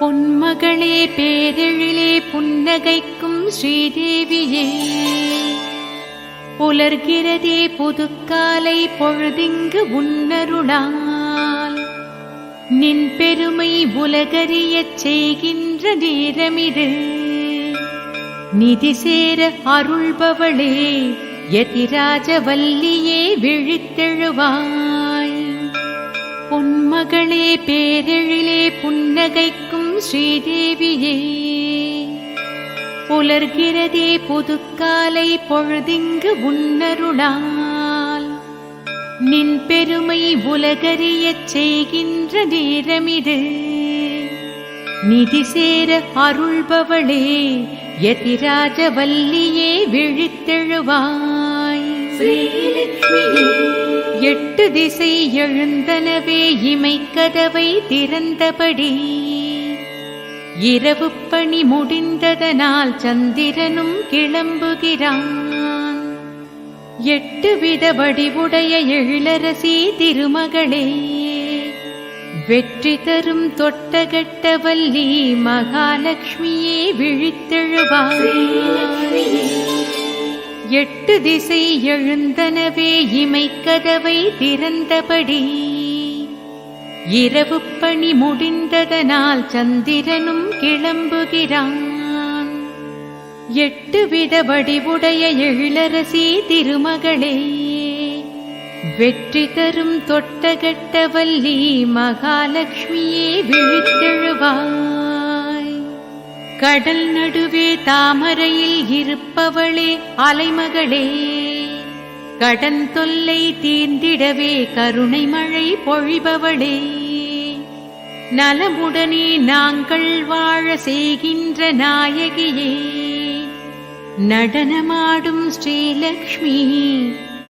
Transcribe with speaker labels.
Speaker 1: பொன்மகளே பேரெழிலே புன்னகைக்கும் ஸ்ரீதேவியே. புலர்கிறதே புதுக்காலை பொழுதிங்கு உன்னருளால். நின் பெருமை உலகறியச் செய்கின்ற நேரமிடு நிதி சேர அருள்பவளே யதிராஜவல்லியே விழித்தெழுவாய். மகளே பேரெழிலே புன்னகைக்கும் ஸ்ரீதேவியே. புலர்கிறதே புதுக்காலை பொழுதிங்கு உன்னருளால். நின் பெருமை உலகறியச் செய்கின்ற நேரமிடு நிதி சேர அருள்பவளே யதிராஜவல்லியே விழித்தெழுவாய். எட்டு திசை எழுந்தனவே இமைக்கதவை திறந்தபடி. இரவு பணி முடிந்ததனால் சந்திரனும் கிளம்புகிறான். எட்டு வித வடிவுடைய எழிலரசி திருமகளே. வெற்றி தரும் தொட்டகட்டவல்லி மகாலட்சுமியே விழித்தெழுவாய். எட்டு திசை எழுந்தனவே இமைக்கதவை திறந்தபடி. இரவு பணி முடிந்ததனால் சந்திரனும் கிளம்புகிறான். எட்டு வித வடிவுடைய எழிலரசி திருமகளே வெற்றி தரும் தொட்டகட்டவல்லி மகாலட்சுமியே விழித்தெழுவான் கடல் நடுவே தாமரையில் இருப்பவளே அலைமகளே. கடன் தொல்லை தீர்ந்திடவே கருணை மழை பொழிபவளே. நலமுடனே நாங்கள் வாழ செய்கின்ற நாயகியே. நடனமாடும் ஸ்ரீலக்ஷ்மி